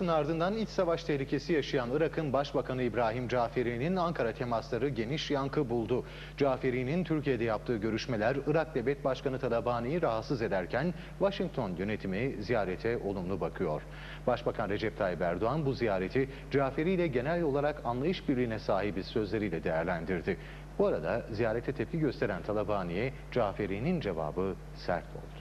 olmasının ardından iç savaş tehlikesi yaşayan Irak'ın Başbakanı İbrahim Caferi'nin Ankara temasları geniş yankı buldu. Caferi'nin Türkiye'de yaptığı görüşmeler Irak Devlet Başkanı Talabani'yi rahatsız ederken Washington yönetimi ziyarete olumlu bakıyor. Başbakan Recep Tayyip Erdoğan bu ziyareti Caferi ile genel olarak anlayış birliğine sahibiz sözleriyle değerlendirdi. Bu arada ziyarete tepki gösteren Talabani'ye Caferi'nin cevabı sert oldu.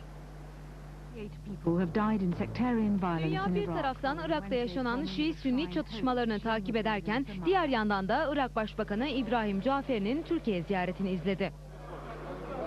Dünya bir taraftan Irak'ta yaşanan Şii-Sünni çatışmalarını takip ederken diğer yandan da Irak Başbakanı İbrahim Caferi'nin Türkiye ziyaretini izledi.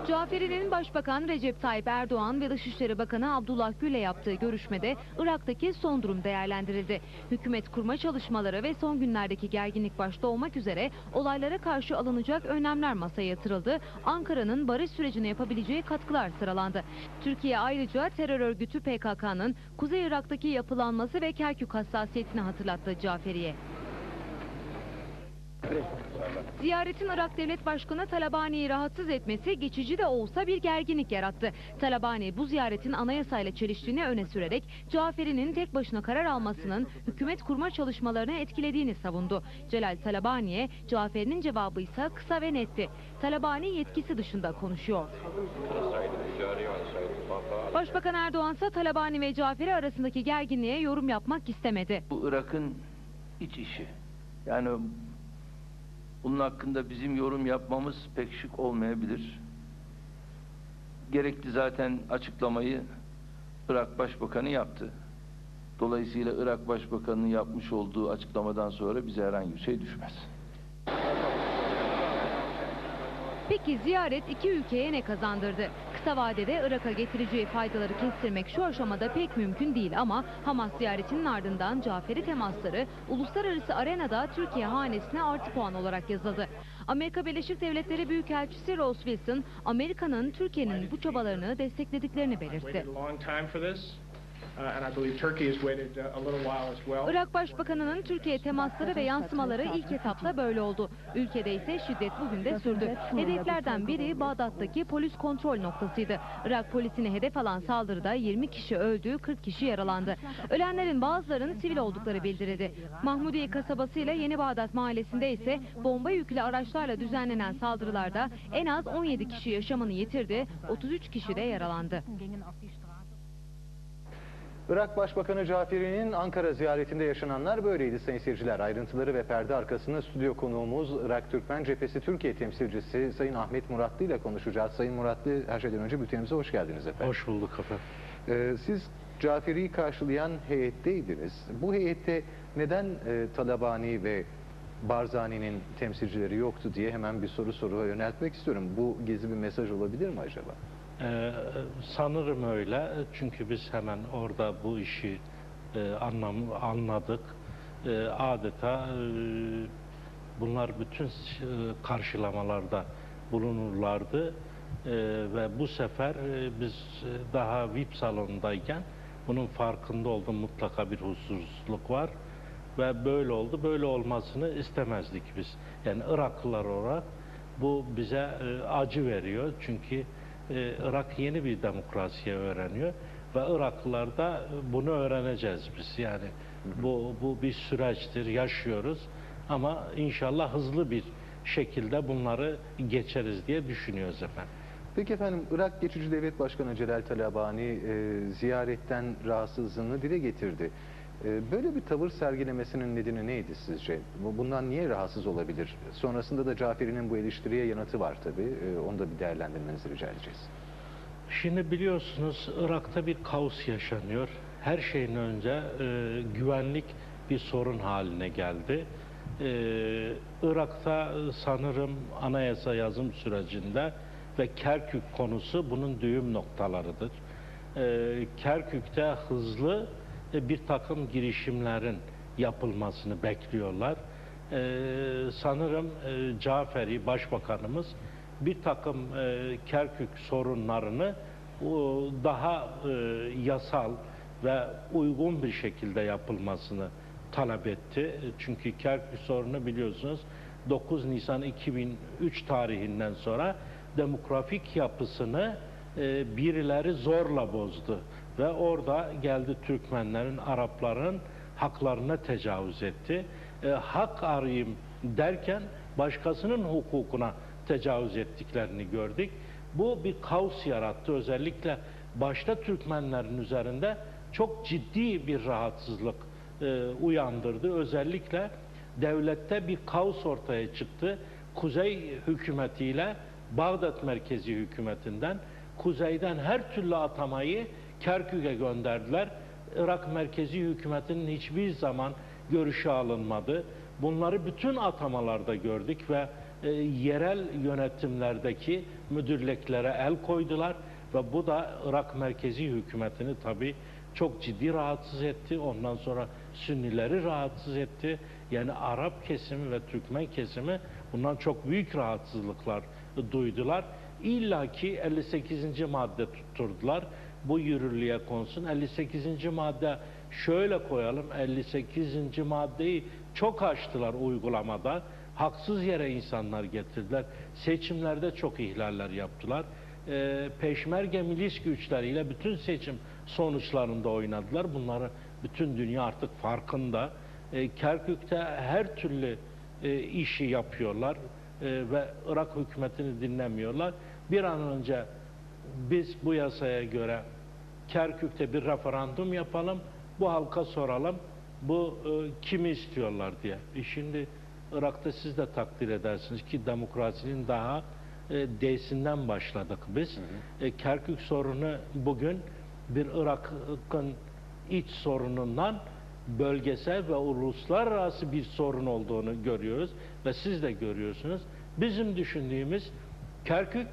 Caferi'nin Başbakan Recep Tayyip Erdoğan ve Dışişleri Bakanı Abdullah Gül'le yaptığı görüşmede Irak'taki son durum değerlendirildi. Hükümet kurma çalışmaları ve son günlerdeki gerginlik başta olmak üzere olaylara karşı alınacak önlemler masaya yatırıldı. Ankara'nın barış sürecine yapabileceği katkılar sıralandı. Türkiye ayrıca terör örgütü PKK'nın Kuzey Irak'taki yapılanması ve Kerkük hassasiyetini hatırlattı Caferi'ye. Ziyaretin Irak Devlet Başkanı Talabani'yi rahatsız etmesi geçici de olsa bir gerginlik yarattı. Talabani bu ziyaretin anayasayla çeliştiğini öne sürerek Caferi'nin tek başına karar almasının hükümet kurma çalışmalarını etkilediğini savundu. Celal Talabani'ye Caferi'nin cevabı ise kısa ve netti. Talabani yetkisi dışında konuşuyor. Başbakan Erdoğan ise Talabani ve Caferi arasındaki gerginliğe yorum yapmak istemedi. Bu Irak'ın iç işi. Yani bunun hakkında bizim yorum yapmamız pek şık olmayabilir. Gerekli zaten açıklamayı Irak Başbakanı yaptı. Dolayısıyla Irak Başbakanı'nın yapmış olduğu açıklamadan sonra bize herhangi bir şey düşmez. Peki ziyaret iki ülkeye ne kazandırdı? Kısa vadede Irak'a getireceği faydaları kestirmek şu aşamada pek mümkün değil ama Hamas ziyaretinin ardından Caferi temasları uluslararası arenada Türkiye hanesine artı puan olarak yazıldı. Amerika Birleşik Devletleri Büyükelçisi Ross Wilson, Amerika'nın Türkiye'nin bu çabalarını desteklediklerini belirtti. Irak Başbakanı'nın Türkiye temasları ve yansımaları ilk etapta böyle oldu. Ülkede ise şiddet bugün de sürdü. Hedeflerden biri Bağdat'taki polis kontrol noktasıydı. Irak polisini hedef alan saldırıda 20 kişi öldü, 40 kişi yaralandı. Ölenlerin bazılarının sivil oldukları bildirildi. Mahmudiye kasabası ile Yeni Bağdat mahallesinde ise bomba yüklü araçlarla düzenlenen saldırılarda en az 17 kişi yaşamını yitirdi, 33 kişi de yaralandı. Irak Başbakanı Caferi'nin Ankara ziyaretinde yaşananlar böyleydi sayın seyirciler. Ayrıntıları ve perde arkasında stüdyo konuğumuz Irak Türkmen Cephesi Türkiye temsilcisi Sayın Ahmet Muratlı ile konuşacağız. Sayın Muratlı her şeyden önce bültenimize hoş geldiniz efendim. Hoş bulduk efendim. Ee, siz Caferi'yi karşılayan heyetteydiniz. Bu heyette neden e, Talabani ve Barzani'nin temsilcileri yoktu diye hemen bir soru soruya yöneltmek istiyorum. Bu gizli bir mesaj olabilir mi acaba? Ee, sanırım öyle çünkü biz hemen orada bu işi e, anlam anladık. E, adeta e, bunlar bütün e, karşılamalarda bulunurlardı E, ve bu sefer e, biz e, daha VIP salonundayken bunun farkında oldum mutlaka bir huzursuzluk var ve böyle oldu. Böyle olmasını istemezdik biz. Yani Iraklılar olarak bu bize e, acı veriyor çünkü e, Irak yeni bir demokrasiye öğreniyor ve Iraklılar da e, bunu öğreneceğiz biz. Yani bu bu bir süreçtir, yaşıyoruz ama inşallah hızlı bir şekilde bunları geçeriz diye düşünüyoruz efendim. Peki efendim Irak Geçici Devlet Başkanı Celal Talabani e, ziyaretten rahatsızlığını dile getirdi. E, böyle bir tavır sergilemesinin nedeni neydi sizce? Bu- Bundan niye rahatsız olabilir? Sonrasında da Caferi'nin bu eleştiriye yanıtı var tabii. E, onu da bir değerlendirmenizi rica edeceğiz. Şimdi biliyorsunuz Irak'ta bir kaos yaşanıyor. Her şeyin önce e, güvenlik bir sorun haline geldi. E, Irak'ta sanırım anayasa yazım sürecinde ve Kerkük konusu bunun düğüm noktalarıdır. E, Kerkük'te hızlı bir takım girişimlerin yapılmasını bekliyorlar. E, sanırım e, Caferi Başbakanımız bir takım e, Kerkük sorunlarını o, daha e, yasal ve uygun bir şekilde yapılmasını talep etti. Çünkü Kerkük sorunu biliyorsunuz 9 Nisan 2003 tarihinden sonra demografik yapısını e, birileri zorla bozdu ve orada geldi Türkmenlerin, Arapların haklarına tecavüz etti. E, hak arayayım derken başkasının hukukuna tecavüz ettiklerini gördük. Bu bir kaos yarattı. Özellikle başta Türkmenlerin üzerinde çok ciddi bir rahatsızlık e, uyandırdı. Özellikle devlette bir kaos ortaya çıktı. Kuzey hükümetiyle Bağdat merkezi hükümetinden kuzeyden her türlü atamayı Kerkük'e gönderdiler. Irak merkezi hükümetinin hiçbir zaman görüşü alınmadı. Bunları bütün atamalarda gördük ve e, yerel yönetimlerdeki müdürlüklere el koydular ve bu da Irak merkezi hükümetini tabii çok ciddi rahatsız etti. Ondan sonra Sünnileri rahatsız etti. Yani Arap kesimi ve Türkmen kesimi bundan çok büyük rahatsızlıklar duydular. İlla ki 58. madde tutturdular. Bu yürürlüğe konsun. 58. madde şöyle koyalım. 58. maddeyi çok aştılar uygulamada. Haksız yere insanlar getirdiler. Seçimlerde çok ihlaller yaptılar. Ee, peşmerge milis güçleriyle bütün seçim sonuçlarında oynadılar. Bunları bütün dünya artık farkında. Ee, Kerkük'te her türlü e, işi yapıyorlar e, ve Irak hükümetini dinlemiyorlar. Bir an önce biz bu yasaya göre Kerkük'te bir referandum yapalım, bu halka soralım, bu e, kimi istiyorlar diye. E şimdi Irak'ta siz de takdir edersiniz ki demokrasinin daha e, D'sinden başladık biz. E, Kerkük sorunu bugün bir Irak'ın iç sorunundan bölgesel ve uluslararası bir sorun olduğunu görüyoruz ve siz de görüyorsunuz. Bizim düşündüğümüz Kerkük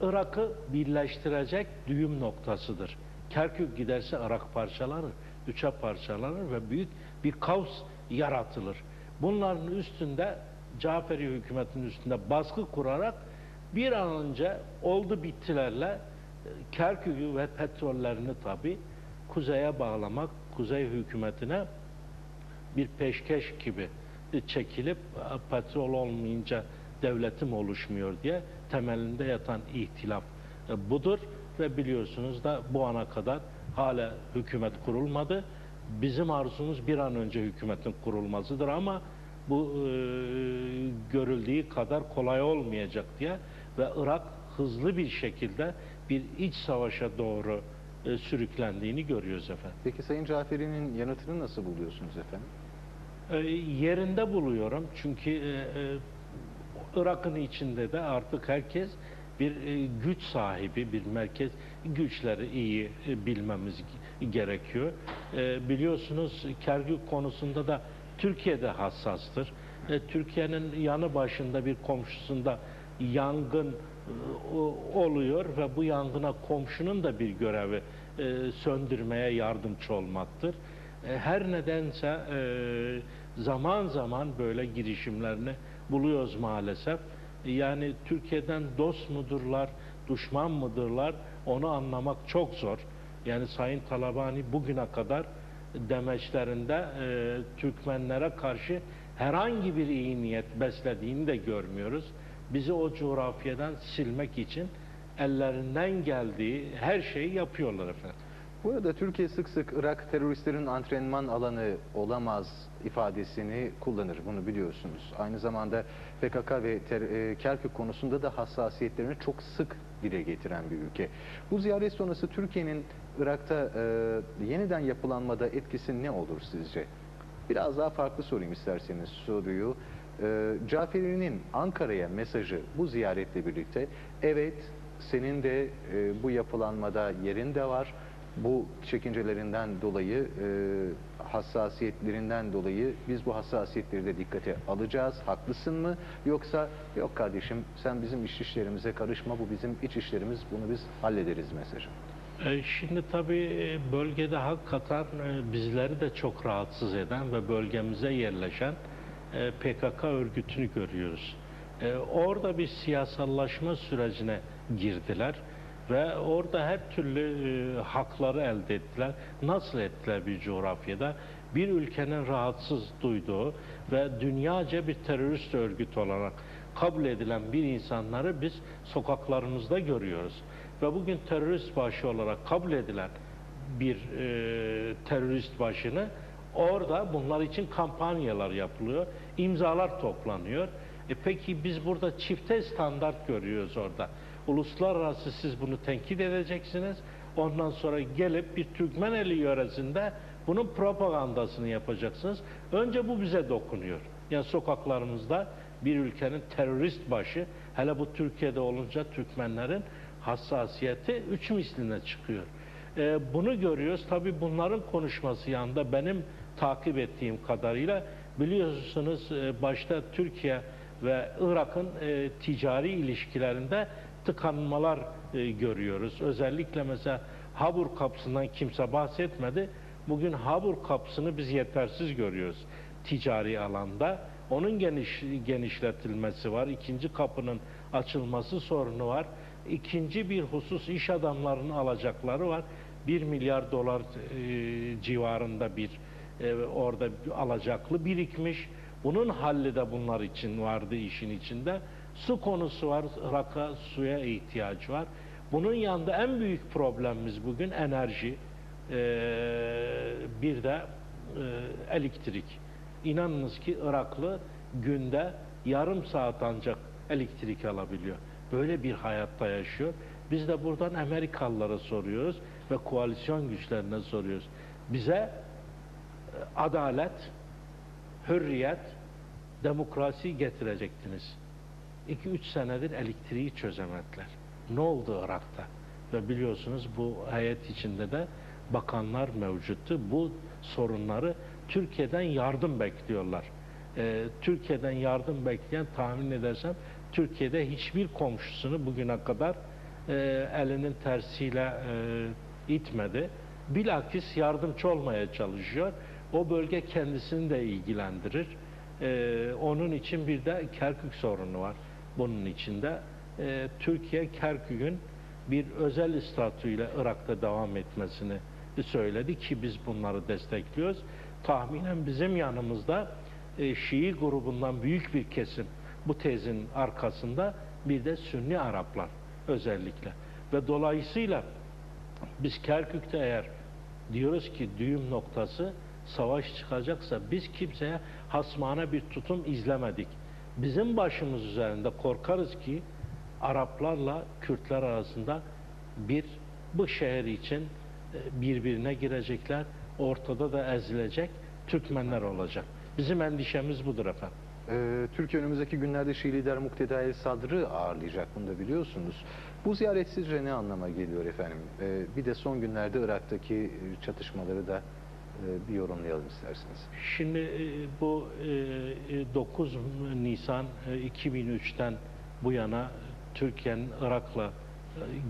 Irak'ı birleştirecek düğüm noktasıdır. Kerkük giderse Irak parçalanır, üçe parçalanır ve büyük bir kaos yaratılır. Bunların üstünde Caferi hükümetinin üstünde baskı kurarak bir an önce oldu bittilerle e, Kerkük'ü ve petrollerini tabi kuzeye bağlamak, kuzey hükümetine bir peşkeş gibi çekilip e, petrol olmayınca devletim oluşmuyor diye temelinde yatan ihtilaf e, budur ve biliyorsunuz da bu ana kadar hala hükümet kurulmadı. Bizim arzumuz bir an önce hükümetin kurulmasıdır ama bu e, görüldüğü kadar kolay olmayacak diye ve Irak hızlı bir şekilde bir iç savaşa doğru e, sürüklendiğini görüyoruz efendim. Peki Sayın Caferi'nin yanıtını nasıl buluyorsunuz efendim? E, yerinde buluyorum çünkü e, e, Irak'ın içinde de artık herkes bir e, güç sahibi, bir merkez güçleri iyi e, bilmemiz gerekiyor. E, biliyorsunuz Kerkük konusunda da Türkiye'de hassastır. Türkiye'nin yanı başında bir komşusunda yangın oluyor ve bu yangına komşunun da bir görevi söndürmeye yardımcı olmaktır. Her nedense zaman zaman böyle girişimlerini buluyoruz maalesef. Yani Türkiye'den dost mudurlar, düşman mıdırlar onu anlamak çok zor. Yani Sayın Talabani bugüne kadar demeçlerinde e, Türkmenlere karşı herhangi bir iyi niyet beslediğini de görmüyoruz. Bizi o coğrafyadan silmek için ellerinden geldiği her şeyi yapıyorlar efendim. Bu arada Türkiye sık sık Irak teröristlerin antrenman alanı olamaz ifadesini kullanır. Bunu biliyorsunuz. Aynı zamanda PKK ve ter, e, Kerkük konusunda da hassasiyetlerini çok sık dile getiren bir ülke. Bu ziyaret sonrası Türkiye'nin Irak'ta e, yeniden yapılanmada etkisi ne olur sizce? Biraz daha farklı sorayım isterseniz soruyu. E, Caferi'nin Ankara'ya mesajı bu ziyaretle birlikte evet senin de e, bu yapılanmada yerin de var. Bu çekincelerinden dolayı, e, hassasiyetlerinden dolayı biz bu hassasiyetleri de dikkate alacağız. Haklısın mı? Yoksa yok kardeşim sen bizim iç işlerimize karışma bu bizim iç işlerimiz bunu biz hallederiz mesajı. E, Şimdi tabii e, bölgede hakikaten e, bizleri de çok rahatsız eden ve bölgemize yerleşen PKK örgütünü görüyoruz. Orada bir siyasallaşma sürecine girdiler ve orada her türlü e, hakları elde ettiler. Nasıl ettiler bir coğrafyada? Bir ülkenin rahatsız duyduğu ve dünyaca bir terörist örgüt olarak kabul edilen bir insanları biz sokaklarımızda görüyoruz. Ve bugün terörist başı olarak kabul edilen bir e, terörist başını. Orada bunlar için kampanyalar yapılıyor, imzalar toplanıyor. E peki biz burada çifte standart görüyoruz orada. Uluslararası siz bunu tenkit edeceksiniz. Ondan sonra gelip bir Türkmeneli yöresinde bunun propagandasını yapacaksınız. Önce bu bize dokunuyor. Yani sokaklarımızda bir ülkenin terörist başı, hele bu Türkiye'de olunca Türkmenlerin hassasiyeti üç misline çıkıyor. Ee, bunu görüyoruz. Tabii bunların konuşması yanında benim takip ettiğim kadarıyla biliyorsunuz e, başta Türkiye ve Irak'ın e, ticari ilişkilerinde tıkanmalar e, görüyoruz. Özellikle mesela Habur kapısından kimse bahsetmedi. Bugün Habur kapısını biz yetersiz görüyoruz ticari alanda. Onun geniş, genişletilmesi var. İkinci kapının açılması sorunu var. İkinci bir husus iş adamlarının alacakları var. 1 milyar dolar e, civarında bir e, orada alacaklı birikmiş. Bunun halli de bunlar için vardı işin içinde. Su konusu var. Irak'a suya ihtiyacı var. Bunun yanında en büyük problemimiz bugün enerji. E, bir de e, elektrik. İnanınız ki Iraklı günde yarım saat ancak elektrik alabiliyor. Böyle bir hayatta yaşıyor. Biz de buradan Amerikalılara soruyoruz ve koalisyon güçlerine soruyoruz. Bize adalet, hürriyet, demokrasi getirecektiniz. 2-3 senedir elektriği çözemediler. Ne oldu Irak'ta? Ve biliyorsunuz bu heyet içinde de bakanlar mevcuttu. Bu sorunları Türkiye'den yardım bekliyorlar. Ee, Türkiye'den yardım bekleyen tahmin edersem Türkiye'de hiçbir komşusunu bugüne kadar e, elinin tersiyle e, itmedi. Bilakis yardımcı olmaya çalışıyor. O bölge kendisini de ilgilendirir. E, onun için bir de Kerkük sorunu var bunun içinde. E, Türkiye Kerkük'ün bir özel statüyle Irak'ta devam etmesini söyledi ki biz bunları destekliyoruz. Tahminen bizim yanımızda e, Şii grubundan büyük bir kesim bu tezin arkasında bir de Sünni Araplar özellikle. Ve dolayısıyla biz Kerkük'te eğer diyoruz ki düğüm noktası savaş çıkacaksa biz kimseye hasmana bir tutum izlemedik. Bizim başımız üzerinde korkarız ki Araplarla Kürtler arasında bir bu şehir için e, birbirine girecekler. Ortada da ezilecek Türkmenler olacak. Bizim endişemiz budur efendim. Ee, Türkiye önümüzdeki günlerde Şii lider Mukteda El Sadr'ı ağırlayacak. Bunu da biliyorsunuz. Bu ziyaret sizce ne anlama geliyor efendim? Ee, bir de son günlerde Irak'taki çatışmaları da bir yorumlayalım isterseniz. Şimdi e, bu e, e, 9 Nisan e, 2003'ten bu yana Türkiye'nin Irak'la e,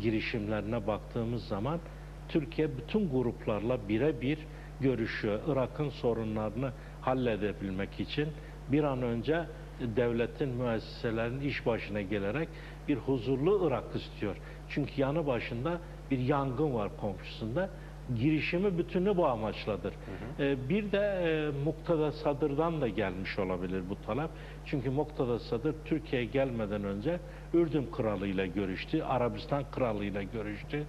girişimlerine baktığımız zaman Türkiye bütün gruplarla birebir görüşüyor. Irak'ın sorunlarını halledebilmek için bir an önce devletin müesseselerinin iş başına gelerek bir huzurlu Irak istiyor. Çünkü yanı başında bir yangın var komşusunda. Girişimi bütünü bu amaçladır. Ee, bir de e, Muktada Sadır'dan da gelmiş olabilir bu talep. Çünkü Muktada Sadır Türkiye'ye gelmeden önce Ürdün Kralı ile görüştü, Arabistan Kralı ile görüştü,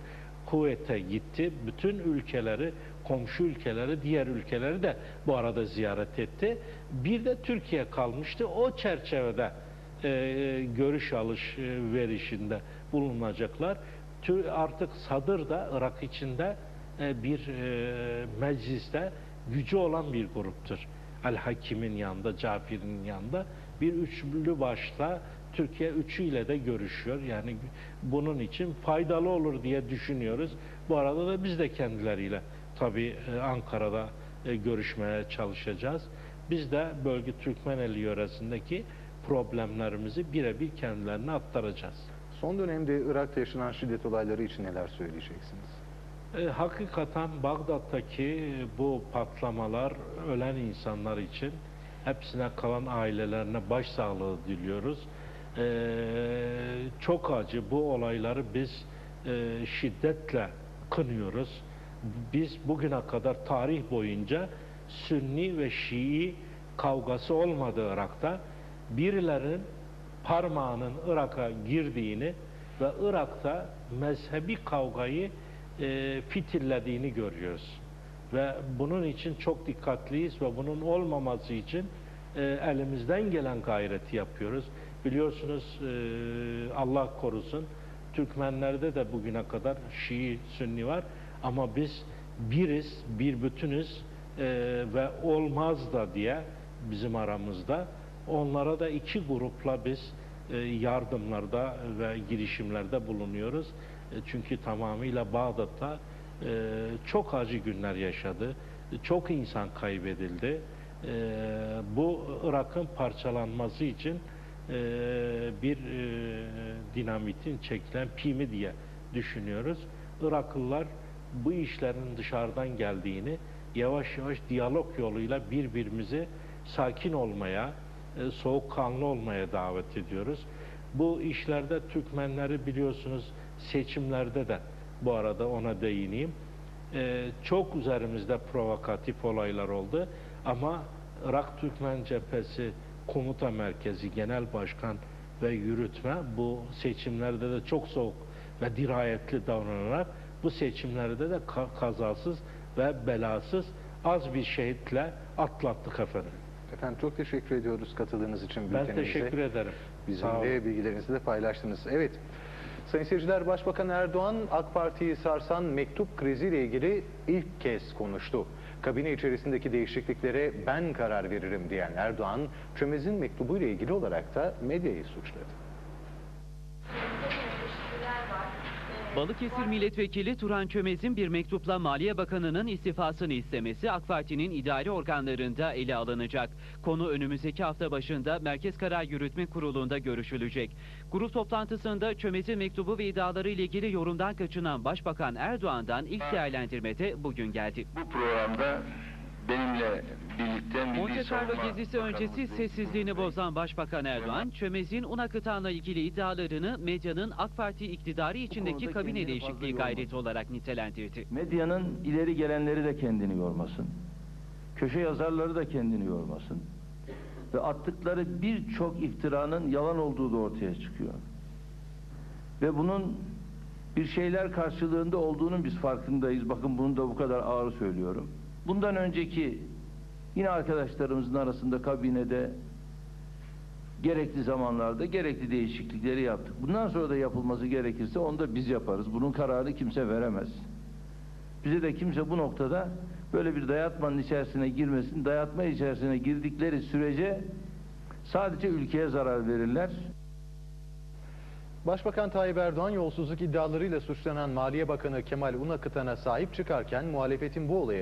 Kuveyt'e gitti. Bütün ülkeleri, komşu ülkeleri, diğer ülkeleri de bu arada ziyaret etti. Bir de Türkiye kalmıştı. O çerçevede e, görüş alış e, bulunacaklar. Artık Sadır da Irak içinde e, bir e, mecliste gücü olan bir gruptur. El-Hakim'in yanında, Cafir'in yanında bir üçlü başla Türkiye üçüyle de görüşüyor. Yani bunun için faydalı olur diye düşünüyoruz. Bu arada da biz de kendileriyle tabii e, Ankara'da e, görüşmeye çalışacağız. Biz de bölge Türkmeneli yöresindeki problemlerimizi birebir kendilerine aktaracağız. Son dönemde Irak'ta yaşanan şiddet olayları için neler söyleyeceksiniz? E, hakikaten Bağdat'taki bu patlamalar ölen insanlar için hepsine kalan ailelerine başsağlığı diliyoruz. E, çok acı bu olayları biz e, şiddetle kınıyoruz. Biz bugüne kadar tarih boyunca Sünni ve Şii kavgası olmadı Irak'ta. Birilerinin parmağının Irak'a girdiğini ve Irak'ta mezhebi kavgayı e, fitillediğini görüyoruz. Ve bunun için çok dikkatliyiz ve bunun olmaması için e, elimizden gelen gayreti yapıyoruz. Biliyorsunuz e, Allah korusun Türkmenlerde de bugüne kadar Şii, Sünni var ama biz biriz, bir bütünüz e, ve olmaz da diye bizim aramızda onlara da iki grupla biz e, yardımlarda ve girişimlerde bulunuyoruz. E, Çünkü tamamıyla Bağdat'ta e, çok acı günler yaşadı. Çok insan kaybedildi. E, Bu Irak'ın parçalanması için bir dinamitin çekilen pimi diye düşünüyoruz. Iraklılar bu işlerin dışarıdan geldiğini yavaş yavaş diyalog yoluyla birbirimizi sakin olmaya, soğukkanlı olmaya davet ediyoruz. Bu işlerde Türkmenleri biliyorsunuz seçimlerde de bu arada ona değineyim. E, çok üzerimizde provokatif olaylar oldu ama Irak Türkmen Cephesi Komuta Merkezi Genel Başkan ve yürütme bu seçimlerde de çok soğuk ve dirayetli davranarak bu seçimlerde de ka- kazasız ve belasız az bir şehitle atlattık efendim. Efendim çok teşekkür ediyoruz katıldığınız için Ben teşekkür ederim. Bizim Sağ olun. de bilgilerinizi de paylaştınız. Evet. Sayın seyirciler Başbakan Erdoğan AK Parti'yi sarsan mektup kriziyle ilgili ilk kez konuştu. Kabine içerisindeki değişikliklere ben karar veririm diyen Erdoğan, Çömez'in mektubuyla ilgili olarak da medyayı suçladı. Balıkesir Milletvekili Turan Çömez'in bir mektupla Maliye Bakanı'nın istifasını istemesi AK Parti'nin idari organlarında ele alınacak. Konu önümüzdeki hafta başında Merkez Karar Yürütme Kurulu'nda görüşülecek. Grup toplantısında Çömez'in mektubu ve iddiaları ile ilgili yorumdan kaçınan Başbakan Erdoğan'dan ilk değerlendirmede bugün geldi. Bu programda benimle birlikte Milli Monte Carlo Savunma gezisi öncesi sessizliğini Bey- bozan Başbakan Erdoğan, Çömez'in un akıtanla ilgili iddialarını medyanın AK Parti iktidarı içindeki konuda kabine kendini değişikliği fazla gayreti olarak nitelendirdi. Medyanın ileri gelenleri de kendini yormasın. Köşe yazarları da kendini yormasın. Ve attıkları birçok iftiranın yalan olduğu da ortaya çıkıyor. Ve bunun bir şeyler karşılığında olduğunun biz farkındayız. Bakın bunu da bu kadar ağır söylüyorum. Bundan önceki yine arkadaşlarımızın arasında kabinede gerekli zamanlarda gerekli değişiklikleri yaptık. Bundan sonra da yapılması gerekirse onu da biz yaparız. Bunun kararını kimse veremez. Bize de kimse bu noktada böyle bir dayatmanın içerisine girmesin. Dayatma içerisine girdikleri sürece sadece ülkeye zarar verirler. Başbakan Tayyip Erdoğan yolsuzluk iddialarıyla suçlanan Maliye Bakanı Kemal Unakıtan'a sahip çıkarken muhalefetin bu olaya